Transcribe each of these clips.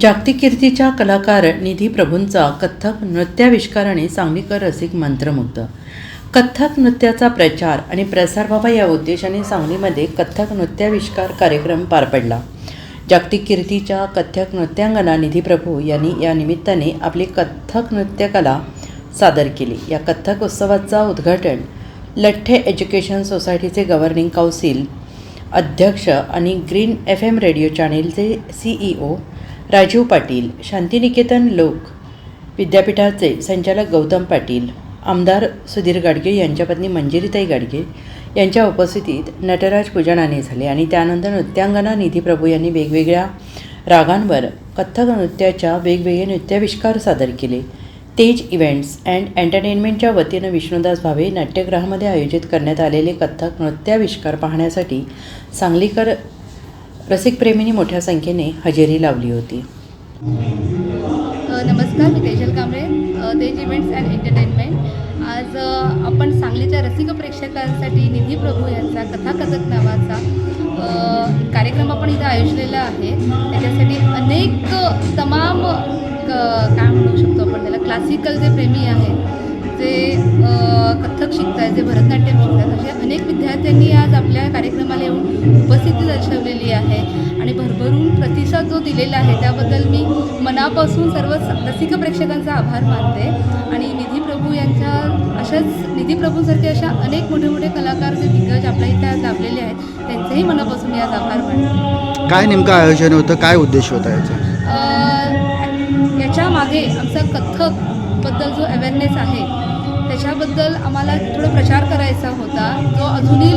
जागतिक कीर्तीच्या कलाकार निधी प्रभूंचा कथ्थक नृत्याविष्कार आणि सांगलीकर रसिक मंत्रमुग्ध. कथ्थक नृत्याचा प्रचार आणि प्रसार व्हावा या उद्देशाने सांगलीमध्ये कथ्थक नृत्याविष्कार कार्यक्रम पार पडला. जागतिक कीर्तीच्या कथ्थक नृत्यांगना निधी प्रभू यांनी या निमित्ताने आपली कथ्थक नृत्यकला सादर केली. या कथ्थक उत्सवाचा उद्घाटन लठ्ठे एज्युकेशन सोसायटीचे गव्हर्निंग काउन्सिल अध्यक्ष आणि ग्रीन एफ एम रेडिओ चॅनेलचे सीईओ राजीव पाटील शांतिनिकेतन लोक विद्यापीठाचे संचालक गौतम पाटील आमदार सुधीर गाडगे यांच्या पत्नी मंजिरीताई गाडगे यांच्या उपस्थितीत नटराज पूजनाने झाले आणि त्यानंतर नृत्यांगना निधी प्रभू यांनी वेगवेगळ्या रागांवर कथ्थक नृत्याच्या वेगवेगळे नृत्याविष्कार सादर केले. तेज इव्हेंट्स अँड एंटरटेनमेंटच्या वतीनं विष्णुदास भावे नाट्यगृहामध्ये आयोजित करण्यात आलेले कथ्थक नृत्याविष्कार पाहण्यासाठी सांगलीकर रसिकप्रेमींनी मोठ्या संख्येने हजेरी लावली होती. नमस्कार मी तेजल कांबळे तेज इव्हेंट्स अँड एंटरटेनमेंट. आज आपण सांगलीच्या रसिक प्रेक्षकांसाठी निधी प्रभू यांचा कथाकथक नावाचा कार्यक्रम आपण इथं आयोजलेला आहे. त्याच्यासाठी अनेक तमाम क- काय म्हणू शकतो आपण त्याला क्लासिकल जे प्रेमी आहेत जे कथ्थक शिकत आहेत जे भरतनाट्यम शिकतात असे अनेक विद्यार्थ्यांनी आज आपल्या कार्यक्रमाला येऊन उपस्थिती दर्शवलेली आहे. आणि भरभरून प्रतिसाद जो दिलेला आहे त्याबद्दल मी मनापासून सर्व रसिक प्रेक्षकांचा आभार मानते. आणि निधी प्रभू यांच्या अशाच निधी प्रभूंसारखे अशा अनेक मोठे मोठे कलाकार जे दिग्गज आपल्या इथे आज लाभलेले आहेत त्यांचेही मनापासून मी आज आभार मानते. काय नेमकं आयोजन होतं? काय उद्देश होता याचा? याच्या मागे आमचा कथ्थकबद्दल जो अवेअरनेस आहे त्याच्याबद्दल आम्हाला थोडं प्रचार करायचा होता. जो अजूनही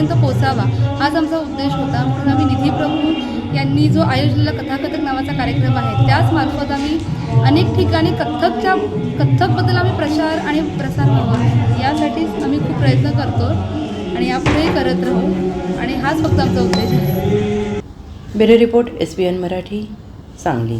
लोकांपर्यंत पोचावा हाच आमचा उद्देश होता. म्हणून आम्ही निधी प्रभू यांनी जो आयोजलेला कथाकथक नावाचा कार्यक्रम आहे त्याच मार्फत आम्ही अनेक ठिकाणी कथ्थकच्या कथ्थकबद्दल आम्ही प्रचार आणि प्रसार व्हावा यासाठीच आम्ही खूप प्रयत्न करतो आणि यापुढेही करत राहू आणि हाच फक्त आमचा उद्देश आहे. Bureau report S B N Marathi Sangli.